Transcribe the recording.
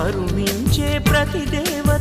కరుణించే ప్రతి దేవత.